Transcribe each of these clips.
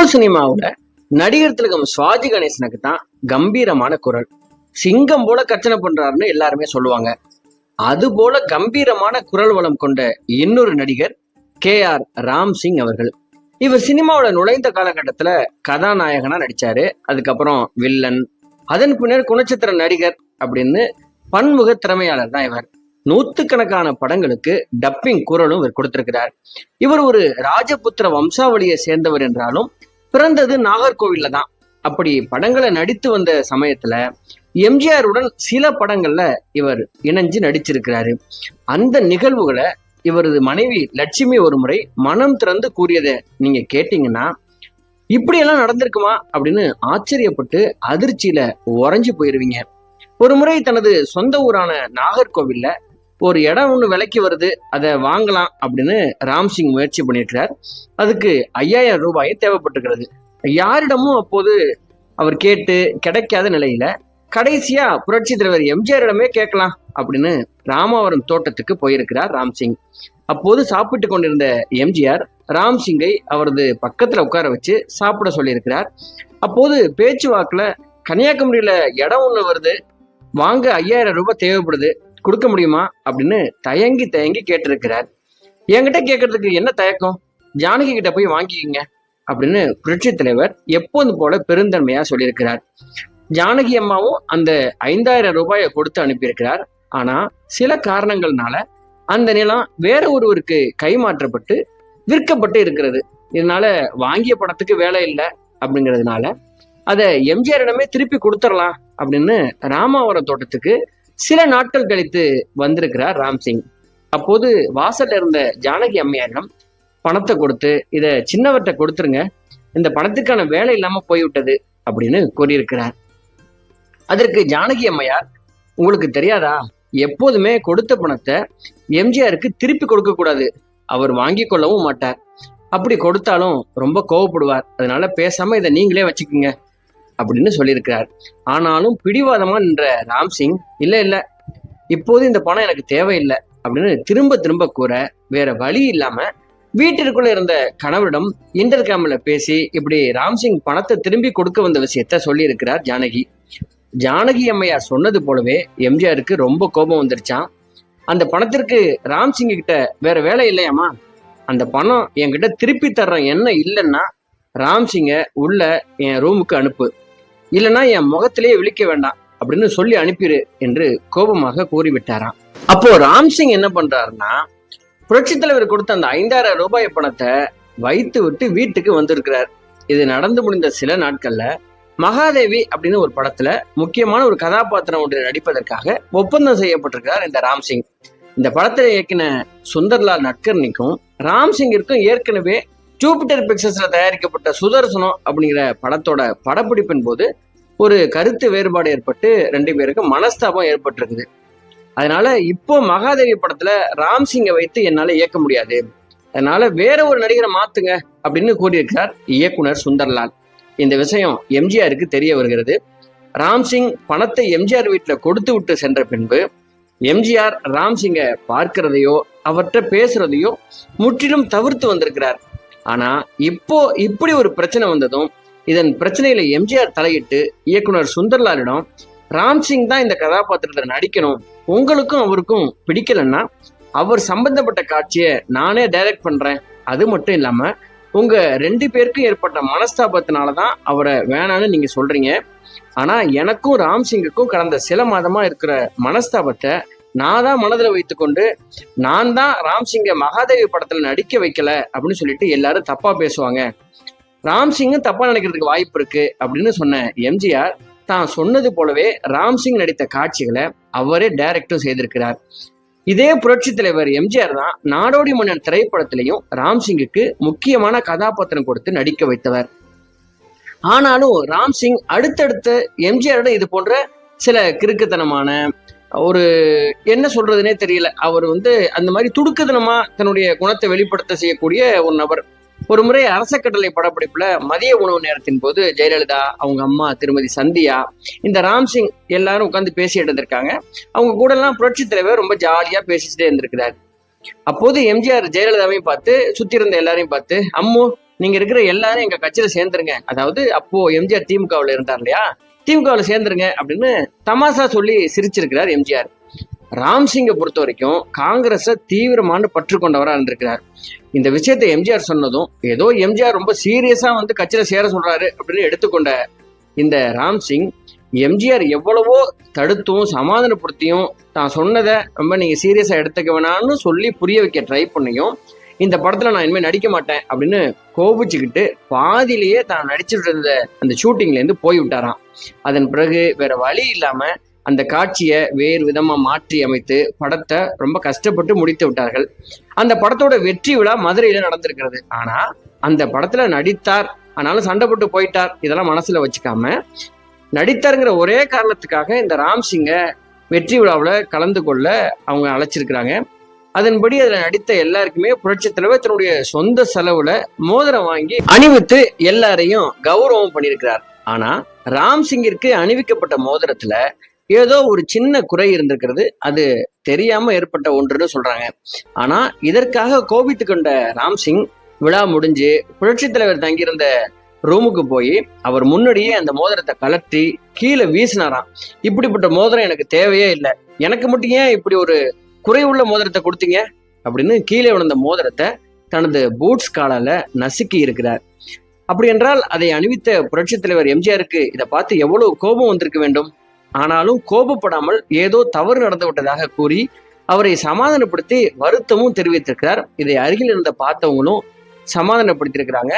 தமிழ் சினிமாவுல நடிகர் திலகம் சுவாஜி கணேசனுக்கு தான் கம்பீரமான குரல். சிங்கம் போல கர்ச்சனை பண்றாருன்னு எல்லாருமே சொல்லுவாங்க. அது போல கம்பீரமான குரல் வளம் கொண்ட இன்னொரு நடிகர் கே ஆர் ராம் சிங் அவர்கள். இவர் சினிமாவோட நுழைந்த காலகட்டத்துல கதாநாயகனா நடிச்சாரு. அதுக்கப்புறம் வில்லன் அதன் பின்னர் குணச்சித்திர நடிகர் அப்படின்னு பன்முக திறமையாளர் தான் இவர். நூத்துக்கணக்கான படங்களுக்கு டப்பிங் குரலும் இவர் கொடுத்திருக்கிறார். இவர் ஒரு ராஜபுத்திர வம்சாவளியை சேர்ந்தவர் என்றாலும் பிறந்தது நாகர்கோவில்ல தான். அப்படி படங்களை நடித்து வந்த சமயத்துல எம்ஜிஆருடன் சில படங்கள்ல இவர் இணைஞ்சு நடிச்சிருக்கிறாரு. அந்த நிகழ்வுகளை இவரது மனைவி லட்சுமி ஒரு முறை மனம் திறந்து கூறியதை நீங்க கேட்டீங்கன்னா இப்படியெல்லாம் நடந்திருக்குமா அப்படின்னு ஆச்சரியப்பட்டு அதிர்ச்சியில உறைஞ்சு போயிருவீங்க. ஒரு முறை தனது சொந்த ஊரான நாகர்கோவில்ல ஒரு இடம் ஒன்று விலைக்கு வருது அதை வாங்கலாம் அப்படின்னு ராம்சிங் முயற்சி பண்ணியிருக்கிறார். அதுக்கு ஐயாயிரம் ரூபாயும் தேவைப்பட்டுக்கிறது யாரிடமும் அப்போது அவர் கேட்டு கிடைக்காத நிலையில கடைசியா புரட்சி தலைவர் எம்ஜிஆரிடமே கேட்கலாம் அப்படின்னு ராமாவரம் தோட்டத்துக்கு போயிருக்கிறார் ராம்சிங் அப்போது சாப்பிட்டு கொண்டிருந்த எம்ஜிஆர் ராம்சிங்கை அவரது பக்கத்துல உட்கார வச்சு சாப்பிட சொல்லியிருக்கிறார். அப்போது பேச்சுவாக்குல கன்னியாகுமரியில இடம் ஒன்று வருது வாங்க ஐயாயிரம் ரூபாய் தேவைப்படுது கொடுக்க முடியுமா அப்படின்னு தயங்கி தயங்கி கேட்டிருக்கிறார். என்கிட்ட கேட்கறதுக்கு என்ன தயக்கம்? ஜானகி கிட்ட போய் வாங்கிக்கிங்க அப்படின்னு புரட்சி தலைவர் எப்போது போல பெருந்தன்மையா சொல்லியிருக்கிறார். ஜானகி அம்மாவும் அந்த ஐந்தாயிரம் ரூபாயை கொடுத்து அனுப்பியிருக்கிறார். ஆனா சில காரணங்கள்னால அந்த நிலம் வேற ஒருவருக்கு கைமாற்றப்பட்டு விற்கப்பட்டு இருக்கிறது. இதனால வாங்கிய பணத்துக்கு வேலை இல்லை அப்படிங்கிறதுனால அதை எம்ஜிஆரிடமே திருப்பி கொடுத்துடலாம் அப்படின்னு ராமாவரம் தோட்டத்துக்கு சில நாட்கள் கழித்து வந்திருக்கிறார் ராம்சிங். அப்போது வாசல்ல இருந்த ஜானகி அம்மையாரிடம் பணத்தை கொடுத்து இதை சின்னவர்கிட்ட கொடுத்துருங்க. இந்த பணத்துக்கான வேலை இல்லாம போய்விட்டது அப்படின்னு கூறியிருக்கிறார். அதற்கு ஜானகி அம்மையார் உங்களுக்கு தெரியாதா? எப்போதுமே கொடுத்த பணத்தை எம்ஜிஆருக்கு திருப்பி கொடுக்க கூடாது. அவர் வாங்கி கொள்ளவும் மாட்டார். அப்படி கொடுத்தாலும் ரொம்ப கோவப்படுவார். அதனால பேசாம இதை நீங்களே வச்சுக்கோங்க. அப்படின்னு சொல்லியிருக்கிறார். ஆனாலும் பிடிவாதமா நின்ற ராம்சிங் இல்ல இல்ல இப்போது இந்த பணம் எனக்கு தேவையில்லை அப்படின்னு திரும்ப திரும்ப கூற வேற வழி இல்லாம வீட்டிற்குள்ள இருந்த கணவரிடம் இன்டர்காம்ல பேசி இப்படி ராம்சிங் பணத்தை திரும்பி கொடுக்க வந்த விஷயத்த சொல்லியிருக்கிறார் ஜானகி. ஜானகி அம்மையார் சொன்னது போலவே எம்ஜிஆருக்கு ரொம்ப கோபம் வந்துருச்சான் அந்த பணத்திற்கு ராம்சிங் கிட்ட வேற வேலை இல்லையாமா அந்த பணம் என்கிட்ட திருப்பி தர்றேன் என்ன இல்லைன்னா ராம்சிங்க உள்ள என் ரூமுக்கு அனுப்பு. இல்லைன்னா என் முகத்திலேயே விழிக்க வேண்டாம் அப்படின்னு சொல்லி அனுப்பிடு என்று கோபமாக கூறிவிட்டாராம். அப்போ ராம்சிங் என்ன பண்றாருன்னா புரட்சி தலைவர் கொடுத்த அந்த ஐந்தாயிரம் ரூபாய் பணத்தை வைத்து விட்டு வீட்டுக்கு வந்திருக்கிறார். இது நடந்து முடிந்த சில நாட்கள்ல மகாதேவி அப்படின்னு ஒரு படத்துல முக்கியமான ஒரு கதாபாத்திரம் ஒன்றை நடிப்பதற்காக ஒப்பந்தம் செய்யப்பட்டிருக்கிறார் இந்த ராம்சிங். இந்த படத்தை இயக்கின சுந்தர்லால் நட்கர்னிக்கும் ராம்சிங்கிற்கும் ஏற்கனவே ஜூபிட்டர் பிக்சர்ஸில் தயாரிக்கப்பட்ட சுதர்சனம் அப்படிங்கிற படத்தோட படப்பிடிப்பின் போது ஒரு கருத்து வேறுபாடு ஏற்பட்டு ரெண்டு பேருக்கும் மனஸ்தாபம் ஏற்பட்டிருக்குது. அதனால இப்போ மகாதேவி படத்துல ராம்சிங்கை வைத்து என்னால் இயக்க முடியாது. அதனால வேற ஒரு நடிகரை மாத்துங்க அப்படின்னு கூறியிருக்கிறார் இயக்குனர் சுந்தர்லால். இந்த விஷயம் எம்ஜிஆருக்கு தெரிய வருகிறது. ராம்சிங் பணத்தை எம்ஜிஆர் வீட்டில் கொடுத்து விட்டு சென்ற பின்பு எம்ஜிஆர் ராம்சிங்கை பார்க்கிறதையோ அவர்கிட்ட பேசுறதையோ முற்றிலும் தவிர்த்து வந்திருக்கிறார். ஆனா இப்போ இப்படி ஒரு பிரச்சனை வந்ததும் இதன் பிரச்சனையில எம்ஜிஆர் தலையிட்டு இயக்குனர் சுந்தர்லாலிடம் ராம்சிங் தான் இந்த கதாபாத்திரத்தில் நடிக்கணும். உங்களுக்கும் அவருக்கும் பிடிக்கலன்னா அவர் சம்பந்தப்பட்ட காட்சியை நானே டைரக்ட் பண்றேன். அது மட்டும் இல்லாம உங்க ரெண்டு பேருக்கும் ஏற்பட்ட மனஸ்தாபத்தினால தான் அவரை வேணான்னு நீங்க சொல்றீங்க. ஆனா எனக்கும் ராம்சிங்குக்கும் கடந்த சில மாதமா இருக்கிற மனஸ்தாபத்தை நான் தான் மனதில் வைத்துக்கொண்டு நான் தான் ராம்சிங்கை மகாதேவி படத்துல நடிக்க வைக்கல அப்படின்னு சொல்லிட்டு எல்லாரும் தப்பா பேசுவாங்க. ராம்சிங்கும் தப்பா நினைக்கிறதுக்கு வாய்ப்பு இருக்கு அப்படின்னு சொன்ன எம்ஜிஆர் தான் சொன்னது போலவே ராம்சிங் நடித்த காட்சிகளை அவரே டைரக்டும் செய்திருக்கிறார். இதே புரட்சி தலைவர் எம்ஜிஆர் தான் நாடோடி மன்னன் திரைப்படத்திலையும் ராம்சிங்குக்கு முக்கியமான கதாபாத்திரம் கொடுத்து நடிக்க வைத்தவர். ஆனாலும் ராம்சிங் அடுத்தடுத்த எம்ஜிஆரிடம் இது போன்ற சில கிறுக்குத்தனமான ஒரு என்ன சொல்றதுனே தெரியல. அவர் வந்து அந்த மாதிரி துடுக்கதனமா தன்னுடைய குணத்தை வெளிப்படுத்த செய்யக்கூடிய ஒரு நபர். ஒரு முறை அரச கட்டளை படப்பிடிப்புல மதிய உணவு நேரத்தின் போது ஜெயலலிதா அவங்க அம்மா திருமதி சந்தியா இந்த ராம்சிங் எல்லாரும் உட்காந்து பேசிட்டு இருந்திருக்காங்க அவங்க கூட எல்லாம் புரட்சி தலைவர் ரொம்ப ஜாலியா பேசிச்சுட்டே இருந்திருக்கிறாரு. அப்போது எம்ஜிஆர் ஜெயலலிதாவையும் பார்த்து சுத்தி இருந்த எல்லாரையும் பார்த்து அம்மு நீங்க இருக்கிற எல்லாரும் எங்க கட்சியில சேர்ந்துருங்க. அதாவது அப்போ எம்ஜிஆர் திமுகவில் இருந்தார் இல்லையா? திமுகவில் சேர்ந்துருங்க அப்படின்னு தமாசா சொல்லி சிரிச்சிருக்கிறார் எம்ஜிஆர். ராம்சிங்கை பொறுத்த வரைக்கும் காங்கிரஸை தீவிரமான பற்று கொண்டவராக இருந்திருக்கிறார். இந்த விஷயத்தை எம்ஜிஆர் சொன்னதும் ஏதோ எம்ஜிஆர் ரொம்ப சீரியஸா வந்து கட்சியில் சேர சொல்றாரு அப்படின்னு எடுத்துக்கொண்ட இந்த ராம்சிங் எம்ஜிஆர் எவ்வளவோ தடுத்தும் சமாதானப்படுத்தியும் தான் சொன்னதை ரொம்ப நீங்க சீரியஸா எடுத்துக்க வேணாம்னு சொல்லி புரிய வைக்க ட்ரை பண்ணியும் இந்த படத்துல நான் இனிமேல் நடிக்க மாட்டேன் அப்படின்னு கோபிச்சுக்கிட்டு பாதியிலேயே தான் நடிச்சுட்டு இருந்த அந்த ஷூட்டிங்ல இருந்து போய் விட்டாராம். அதன் பிறகு வேற வழி இல்லாம அந்த காட்சியை வேறு விதமா மாற்றி அமைத்து படத்தை ரொம்ப கஷ்டப்பட்டு முடித்து விட்டார்கள். அந்த படத்தோட வெற்றி விழா மதுரையில நடந்திருக்கிறது. ஆனா அந்த படத்துல நடித்தார் ஆனாலும் சண்டை போட்டு போயிட்டார் இதெல்லாம் மனசுல வச்சுக்காம நடித்தாருங்கிற ஒரே காரணத்துக்காக இந்த ராம்சிங்கை வெற்றி விழாவில் கலந்து கொள்ள அவங்க அழைச்சிருக்கிறாங்க. அதன்படி அதில் நடித்த எல்லாருக்குமே புரட்சித் தலைவர் தன்னுடைய சொந்த செலவுல மோதிரம் வாங்கி அணிவித்து எல்லாரையும் கௌரவம் பண்ணியிருக்கிறார். ஆனா ராம்சிங்கிற்கு அணிவிக்கப்பட்ட மோதிரத்துல ஏதோ ஒரு சின்ன குறை இருந்திருக்கிறது. அது தெரியாம ஏற்பட்ட ஒன்றுன்னு சொல்றாங்க. ஆனா இதற்காக கோபித்து கொண்ட ராம்சிங் விழா முடிஞ்சு புரட்சித் தலைவர் தங்கியிருந்த ரூமுக்கு போய் அவர் முன்னாடியே அந்த மோதிரத்தை கலட்டி கீழே வீசினாராம். இப்படிப்பட்ட மோதிரம் எனக்கு தேவையே இல்லை. எனக்கு மட்டும் ஏன் இப்படி ஒரு குறைவுள்ள மோதிரத்தை கொடுத்தீங்க அப்படின்னு கீழே விழுந்த மோதிரத்தை தனது பூட்ஸ் காலால நசுக்கி இருக்கிறார். அப்படி என்றால் அதை அணிவித்த புரட்சி தலைவர் எம்ஜிஆருக்கு இதை பார்த்து எவ்வளவு கோபம் வந்திருக்க வேண்டும்? ஆனாலும் கோபப்படாமல் ஏதோ தவறு நடந்து விட்டதாக கூறி அவரை சமாதானப்படுத்தி வருத்தமும் தெரிவித்திருக்கிறார். இதை அருகில் இருந்த பார்த்தவங்களும் சமாதானப்படுத்தியிருக்கிறாங்க.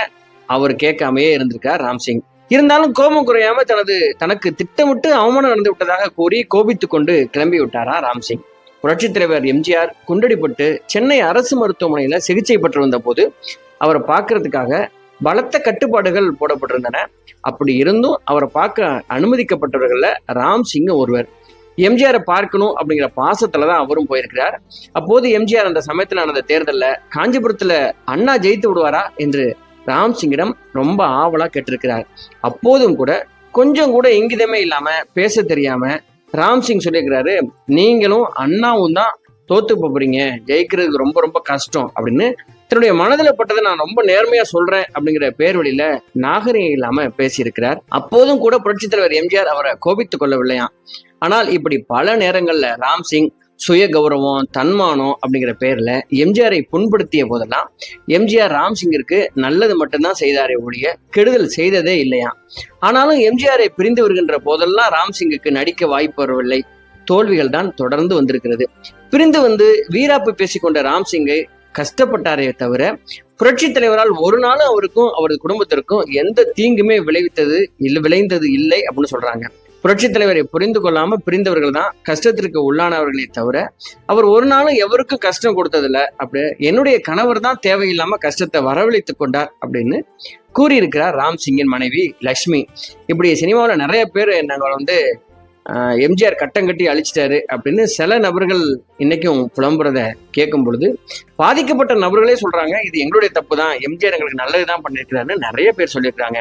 அவர் கேட்காமையே இருந்திருக்கார் ராம்சிங். இருந்தாலும் கோபம் குறையாம தனது தனக்கு திட்டமிட்டு அவமானம் நடந்து விட்டதாக கூறி கோபித்துக் கொண்டு கிளம்பி விட்டாரா ராம்சிங். புரட்சித் தலைவர் எம்ஜிஆர் குண்டடிப்பட்டு சென்னை அரசு மருத்துவமனையில் சிகிச்சை பெற்று வந்த போது அவரை பார்க்கறதுக்காக பலத்த கட்டுப்பாடுகள் போடப்பட்டிருந்தன. அப்படி இருந்தும் அவரை பார்க்க அனுமதிக்கப்பட்டவர்களில் ராம் சிங் ஒருவர். எம்ஜிஆரை பார்க்கணும் அப்படிங்கிற பாசத்துல தான் அவரும் போயிருக்கிறார். அப்போது எம்ஜிஆர் அந்த சமயத்தில் நடந்த தேர்தலில் காஞ்சிபுரத்தில் அண்ணா ஜெயித்து விடுவாரா என்று ராம் சிங்கிடம் ரொம்ப ஆவலாக கேட்டிருக்கிறார். அப்போதும் கூட கொஞ்சம் கூட இங்கிதமே இல்லாமல் பேச தெரியாமல் ராம் சிங் சொல்லியிருக்கிறாரு நீங்களும் அண்ணாவும் தான் தோத்து போறீங்க. ஜெயிக்கிறதுக்கு ரொம்ப ரொம்ப கஷ்டம். அப்படின்னு தன்னுடைய மனதில் பட்டதை நான் ரொம்ப நேர்மையா சொல்றேன் அப்படிங்கிற பேர் வழியில நாகரிகம் இல்லாம பேசியிருக்கிறார். அப்போதும் கூட புரட்சித் தலைவர் எம்ஜிஆர் அவரை கோபித்துக் கொள்ளவில்லையா ஆனால் இப்படி பல நேரங்கள்ல ராம் சிங் சுய கௌரவம் தன்மானம் அப்படிங்கிற பேர்ல எம்ஜிஆரை புண்படுத்திய போதெல்லாம் எம்ஜிஆர் ராம்சிங்கிற்கு நல்லது மட்டும்தான் செய்தாரே ஒழிய கெடுதல் செய்ததே இல்லையா? ஆனாலும் எம்ஜிஆரை பிரிந்து வருகின்ற போதெல்லாம் ராம்சிங்குக்கு நடிக்க வாய்ப்பு வரவில்லை. தோல்விகள் தான் தொடர்ந்து வந்திருக்கிறது. பிரிந்து வந்து வீராப்பு பேசிக்கொண்ட ராம்சிங்கை கஷ்டப்பட்டாரே தவிர புரட்சி தலைவரால் ஒரு நாளும் அவருக்கும் அவரது குடும்பத்திற்கும் எந்த தீங்குமே விளைவித்தது இல்லை விளைந்தது இல்லை அப்படின்னு சொல்றாங்க. புரட்சி தலைவரை புரிந்து கொள்ளாம பிரிந்தவர்கள் தான் கஷ்டத்திற்கு உள்ளானவர்களே தவிர அவர் ஒரு நாளும் எவருக்கும் கஷ்டம் கொடுத்ததில்ல. அப்படி என்னுடைய கணவர் தான் தேவையில்லாம கஷ்டத்தை வரவழைத்து கொண்டார் அப்படின்னு கூறியிருக்கிறார் ராம் சிங்கின் மனைவி லக்ஷ்மி. இப்படி சினிமாவில் நிறைய பேர் நாங்கள் வந்து எம்ஜிஆர் கட்டம் கட்டி அழிச்சிட்டாரு அப்படின்னு சில நபர்கள் இன்னைக்கும் புலம்புறத கேட்கும் பொழுது பாதிக்கப்பட்ட நபர்களே சொல்றாங்க இது எங்களுடைய தப்பு தான் எம்ஜிஆர் எங்களுக்கு நல்லது தான் பண்ணியிருக்கிறாருன்னு நிறைய பேர் சொல்லியிருக்காங்க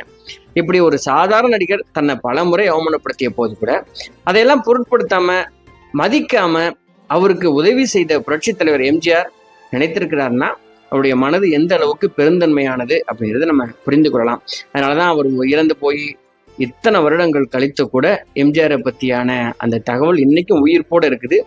இப்படி ஒரு சாதாரண நடிகர் தன்னை பலமுறை அவமானப்படுத்திய போது கூட அதையெல்லாம் பொருட்படுத்தாம மதிக்காம அவருக்கு உதவி செய்த புரட்சித் தலைவர் எம்ஜிஆர் நினைத்திருக்கிறாருன்னா அவருடைய மனது எந்த அளவுக்கு பெருந்தன்மையானது அப்படிங்கிறத நம்ம புரிந்து கொள்ளலாம். அதனாலதான் அவர் இறந்து போய் இத்தனை வருடங்கள் கழித்து கூட எம்ஜிஆரை பத்தியான அந்த தகவல் இன்னைக்கும் உயிர்ப்போட இருக்குது.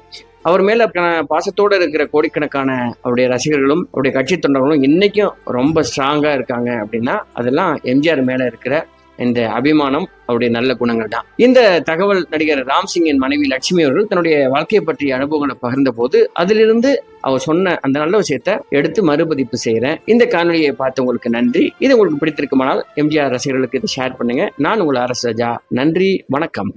அவர் மேல க- பாசத்தோட இருக்கிற கோடிக்கணக்கான அவருடைய ரசிகர்களும் அவருடைய கட்சி தொண்டர்களும் இன்னைக்கும் ரொம்ப ஸ்ட்ராங்கா இருக்காங்க அப்படின்னா அதெல்லாம் எம்ஜிஆர் மேல இருக்கிற இந்த அபிமானம் அவருடைய நல்ல குணங்கள் தான். இந்த தகவல் நடிகர் ராம்சிங்கின் மனைவி லட்சுமி அவர்கள் தன்னுடைய வாழ்க்கையை பற்றிய அனுபவங்களை பகிர்ந்த போது அதிலிருந்து அவர் சொன்ன அந்த நல்ல விஷயத்தை எடுத்து மறுபதிப்பு செய்கிறேன் இந்த காணொலியை பார்த்து உங்களுக்கு நன்றி. இது உங்களுக்கு பிடித்திருக்குமானால் எம்ஜிஆர் ரசிகர்களுக்கு இதை ஷேர் பண்ணுங்க. நான் உங்கள் அரசு ராஜா. நன்றி. வணக்கம்.